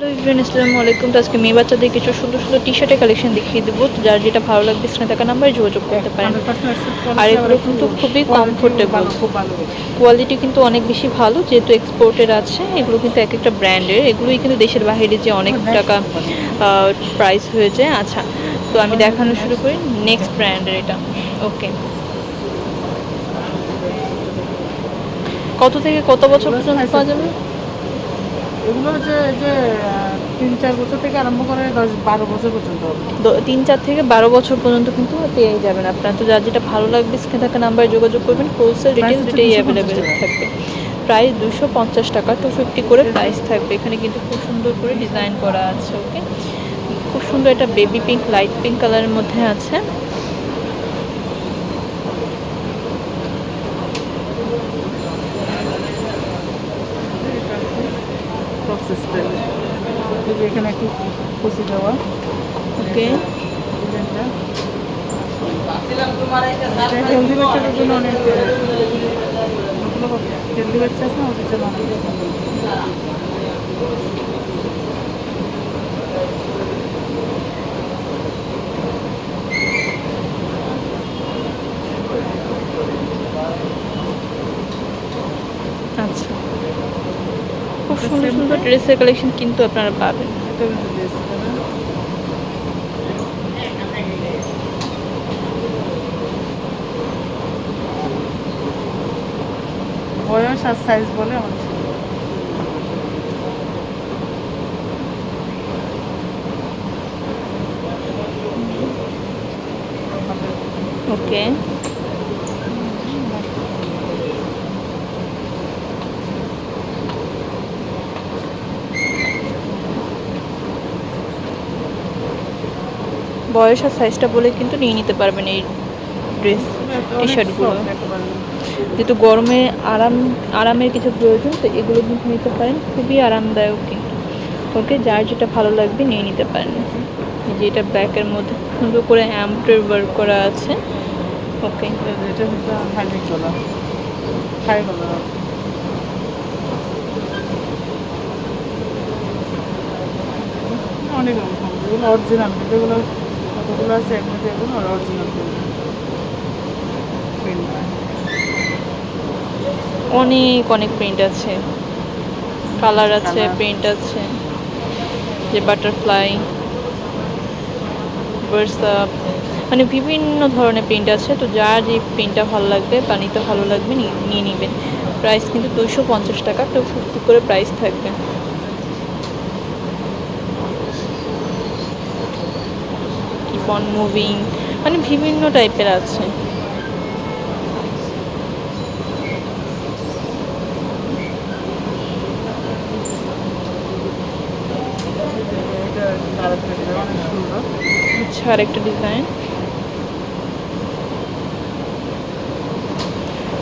Hello ইভরিন আসসালামু আলাইকুম। তো আজকে মেয়ে বাচ্চাদের কিছু সুন্দর সুন্দর টি শার্টের কালেকশন দেখিয়ে দেবো যার যেটা ভালো লাগবে স্ক্রিনে থাকা নাম্বারে যোগাযোগ করতে পারেন। আর এগুলো কিন্তু খুবই ভালো কোয়ালিটি কিন্তু অনেক বেশি ভালো যেহেতু এক্সপোর্টের আছে এগুলো কিন্তু এক একটা ব্র্যান্ডের এগুলোই কিন্তু দেশের বাইরে যে অনেক টাকা প্রাইস হয়ে যায়। আচ্ছা তো আমি দেখানো শুরু করি। নেক্সট ব্র্যান্ডের এটা। ওকে কত থেকে কত বছর পর্যন্ত পাওয়া যাবে? এগুলো এই যে তিন চার বছর থেকে আরম্ভ করে দশ বারো বছর পর্যন্ত তিন চার থেকে বারো বছর পর্যন্ত কিন্তু পেয়ে যাবেন। আপনার তো যার যেটা ভালো লাগবে স্ক্রিনে থাকা নাম্বারে যোগাযোগ করবেন। রিটেল হচ্ছে দুটোই অ্যাভেলেবেল থাকবে। প্রাইস দুশো পঞ্চাশ টাকা টু ফিফটি করে প্রাইস থাকবে। এখানে কিন্তু খুব সুন্দর করে ডিজাইন করা আছে ওকে খুব সুন্দর একটা বেবি পিঙ্ক লাইট পিঙ্ক কালারের মধ্যে আছে। যে এখানে একটু খুশি দেওয়া। ওকে। হেলদি বাচ্চাদের জন্য অনেক হেলদি বাচ্চা আছে না ওদের জন্য অনেক আচ্ছা খুব সুন্দর সুন্দর ড্রেসের কালেকশন কিন্তু আপনারা পাবেন এটা কিন্তু dress এটা না? বয়স আর সাইজ বলে আমাদের সাথে। ওকে বয়স আর সাইজটা বলে কিন্তু নিয়ে নিতে পারবেন এই ড্রেস টি শার্টগুলো যেহেতু গরমে আরাম, আরামের কিছু প্রয়োজন, তো এগুলো কিন্তু নিতে পারেন। খুবই আরামদায়ক কিন্তু। ওকে, যার যেটা ভালো লাগবে নিয়ে নিতে পারেন। যে এটা ব্ল্যাকের মধ্যে সুন্দর করে অ্যাম্পটের ওয়ার্ক করা আছে। ওকে। অনেক অরিজিনাল এগুলো কতগুলো আছে? এমনিতে এগুলো অরিজিনাল অনেক অনেক প্রিন্ট আছে। কালার আছে প্রিন্ট আছে। যে বাটারফ্লাই বার্সাপ মানে বিভিন্ন ধরনের প্রিন্ট আছে। তো যার যে প্রিন্টটা ভালো লাগবে বা নিতে ভালো লাগবে নিয়ে নিয়ে নেবেন। প্রাইস কিন্তু দুশো পঞ্চাশ টাকা তো ফিফটি করে প্রাইস থাকবে। অন মুভিং মানে বিভিন্ন টাইপের আছে। আচ্ছা আরেকটা ডিজাইন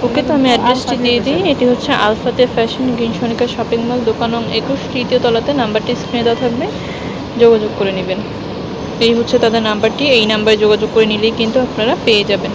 ওকে তো আমি অ্যাড্রেসটি দিয়ে দিই। এটি হচ্ছে আলফাতে ফ্যাশন গ্রিন শপিং মল দোকান একুশ, তৃতীয় তলাতে নাম্বারটি স্ক্রিনে দেওয়া থাকবে। যোগাযোগ করে নেবেন। এই হচ্ছে তাদের নাম্বারটি এই নাম্বারে যোগাযোগ করে নিলেই কিন্তু আপনারা পেয়ে যাবেন।